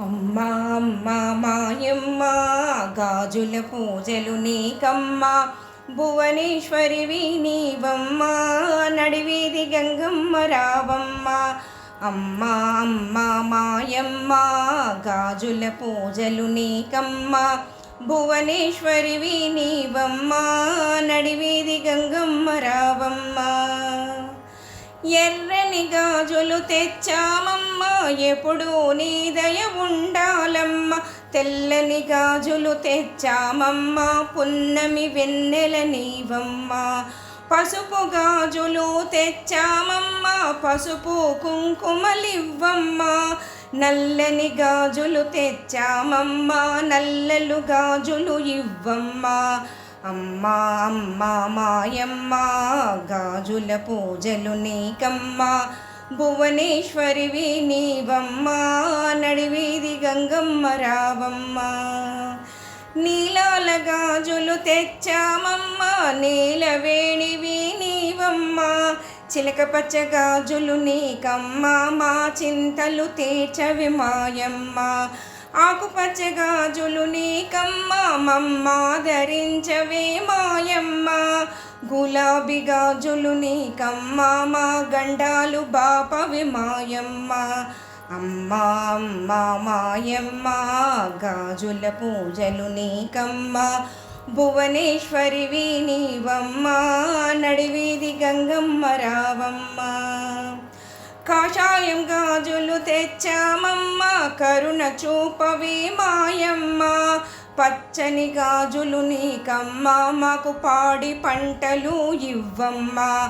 అమ్మా అమ్మ మాయమ్మ గాజుల పూజలు నీకమ్మ భువనేశ్వరివి నీవమ్మ నడివీది గంగమ్మ రావమ్మ. అమ్మ అమ్మ మాయమ్మ గాజుల పూజలు నీకమ్మ భువనేశ్వరివి నీవమ్మ నడివీది గంగమ్మ రావమ్మ. ఎర్రని గాజులు తెచ్చామమ్మ. ఎప్పుడు నీ దయ ఉండాలమ్మ. తెల్లని గాజులు తెచ్చామమ్మ. పున్నమి వెన్నెల నీవమ్మ. పసుపు గాజులు తెచ్చామమ్మ. పసుపు కుంకుమలివ్వమ్మ. నల్లని గాజులు తెచ్చామమ్మ. నల్లలు గాజులు ఇవ్వమ్మా. అమ్మా అమ్మా మాయమ్మ గాజుల పూజలు నీకమ్మ భువనేశ్వరివి నీవమ్మా నడివీది గంగమ్మ రావమ్మ. నీలాల గాజులు తెచ్చామమ్మ నీలవేణివి నీవమ్మా చిలక పచ్చ గాజులు నీకమ్మ మా చింతలు తీర్చవి మాయమ్మ. ఆకుపచ్చ గాజులు నీకమ్మ మమ్మ ధరించవే మాయమ్మ. గులాబీ గాజులు నీకమ్మ మా గండాలు బాపవి మాయమ్మ. అమ్మ అమ్మ మాయమ్మ గాజుల పూజలు నీకమ్మ. భువనేశ్వరివి నీవమ్మ నడివీది గంగమ్మ రావమ్మ. కాషాయం గాజులు తెచ్చామమ్మ కరుణ చూపవి మాయమ్మ. పచ్చని గాజులు నీకమ్మ మాకు పాడి పంటలు ఇవ్వమ్మ.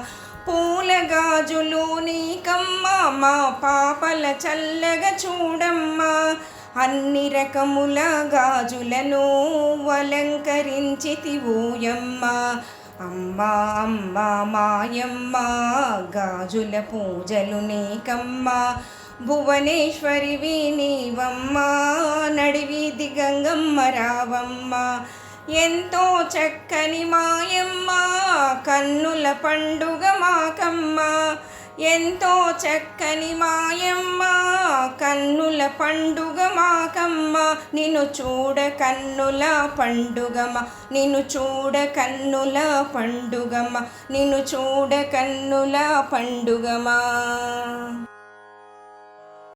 పూల గాజులు నీకమ్మ మా పాపల చల్లగా చూడమ్మ. అన్ని రకముల గాజులను అలంకరించితివోయమ్మ. అమ్మా అమ్మ మాయమ్మ గాజుల పూజలు నీకమ్మ భువనేశ్వరివి నీవమ్మ నడివీది గంగమ్మ రావమ్మ ఎంతో చక్కని మాయమ్మ కన్నుల పండుగ మాకమ్మ ఎంతో చక్కని మాయమ్మ పండుగ మాకమ్మ నిన్ను చూడ కన్నుల పండుగమ్మ నిన్ను చూడ కన్నుల పండుగమ్మ నిన్ను చూడ కన్నుల పండుగమా.